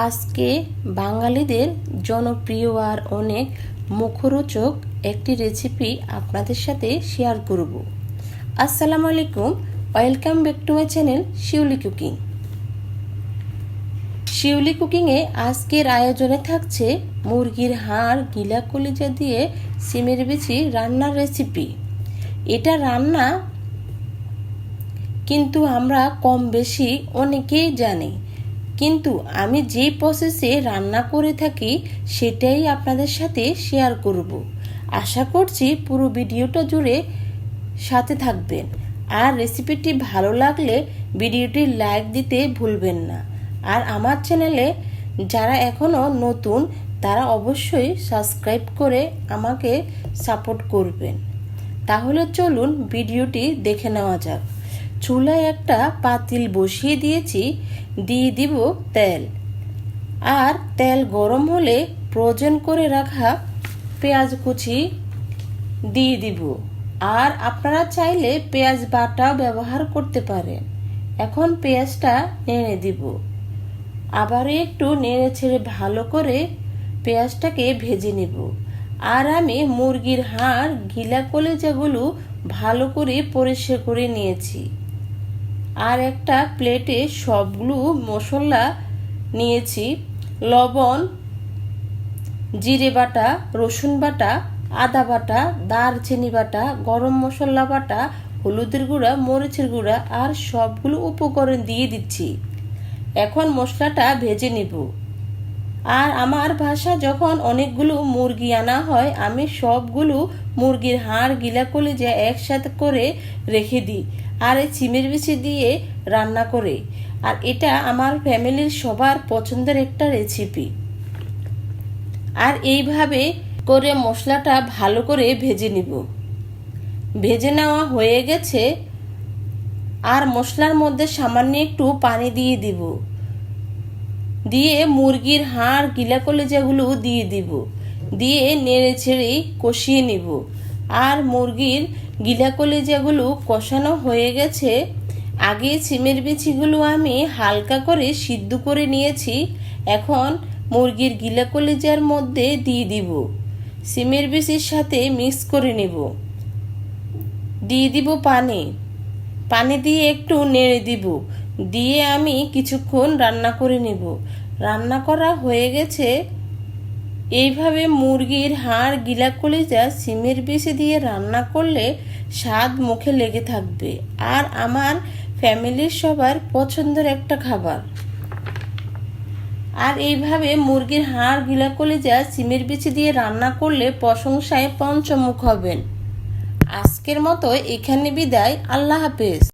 আজকে বাঙালিদের জনপ্রিয় আর অনেক মুখরোচক একটি রেসিপি আপনাদের সাথে শেয়ার করব। আসসালামু আলাইকুম welcome back to my channel Shiuli cooking Shiuli কুকিংয়ে আজকের আয়োজনে থাকছে মুরগির হাড়, গিলা কলিজা দিয়ে সিমের বিচি রান্নার রেসিপি এটা রান্না কিন্তু আমরা কম বেশি অনেকেই জানি। কিন্তু আমি যে প্রসেসে রান্না করে থাকি, সেটাই আপনাদের সাথে শেয়ার করব। আশা করছি পুরো ভিডিওটা জুড়ে সাথে থাকবেন। আর রেসিপিটি ভালো লাগলে ভিডিওটি লাইক দিতে ভুলবেন না। আর আমার চ্যানেলে যারা এখনও নতুন, তারা অবশ্যই সাবস্ক্রাইব করে আমাকে সাপোর্ট করবেন। তাহলে চলুন ভিডিওটি দেখে নেওয়া যাক। চুলায় একটা পাতিল বসিয়ে দিয়েছি, দিয়ে দিব তেল। আর তেল গরম হলে প্রয়োজন করে রাখা পেঁয়াজ কুচি দিয়ে দিব। আর আপনারা চাইলে পেঁয়াজ বাটাও ব্যবহার করতে পারেন। এখন পেঁয়াজটা নেড়ে দিব। আবার একটু নেড়ে ছেড়ে ভালো করে পেঁয়াজটাকে ভেজে নেব। আর আমি মুরগির হাড় গিলা কলেজাগুলো ভালো করে পরিষ্কার করে নিয়েছি। আর একটা প্লেটে সবগুলো মশলা নিয়েছি। লবণ, জিরে বাটা, রসুন বাটা, আদা বাটা, দারচিনি বাটা, গরম মশলা বাটা, হলুদের গুঁড়া, মরিচের গুঁড়া আর সবগুলো উপকরণ দিয়ে দিচ্ছি। এখন মশলাটা ভেজে নিব। আর আমার ভাষা যখন অনেকগুলো মুরগি আনা হয়, আমি সবগুলো মুরগির হাড় গিলা কলিজা একসাথে করে রেখে দিই আর এই চিমের বিচি দিয়ে রান্না করে। আর এটা আমার ফ্যামিলির সবার পছন্দের একটা রেসিপি আর এইভাবে করে মশলাটা ভালো করে ভেজে নিব। ভেজে নেওয়া হয়ে গেছে। আর মশলার মধ্যে সামান্য একটু পানি দিয়ে দিব। দিয়ে মুরগির হাড় গিলা কলেজাগুলো দিয়ে দিব। দিয়ে নেড়ে ছেড়ে কষিয়ে নিব। আর মুরগির গিলা কলেজাগুলো কষানো হয়ে গেছে, আগে সিমের বিচিগুলো আমি হালকা করে সিদ্ধ করে নিয়েছি। এখন মুরগির গিলা কলেজার মধ্যে দিয়ে দিব। সিমের বিচির সাথে মিক্স করে নেব। দিয়ে দিব পানি। পানি দিয়ে একটু নেড়ে দিব। দিয়ে আমি কিছুক্ষণ রান্না করে নেব। রান্না করা হয়ে গেছে। এইভাবে মুরগির হাড় গিলা কলিজা সিমের বেশি দিয়ে রান্না করলে স্বাদ মুখে লেগে থাকবে। আর আমার ফ্যামিলির সবার পছন্দের একটা খাবার। আর এইভাবে মুরগির হাড় গিলা কলিজা সিমের বিচি দিয়ে রান্না করলে প্রশংসায় পঞ্চমুখ হবেন। আজকের মতো এখানে বিদায়। আল্লাহ হাফেজ।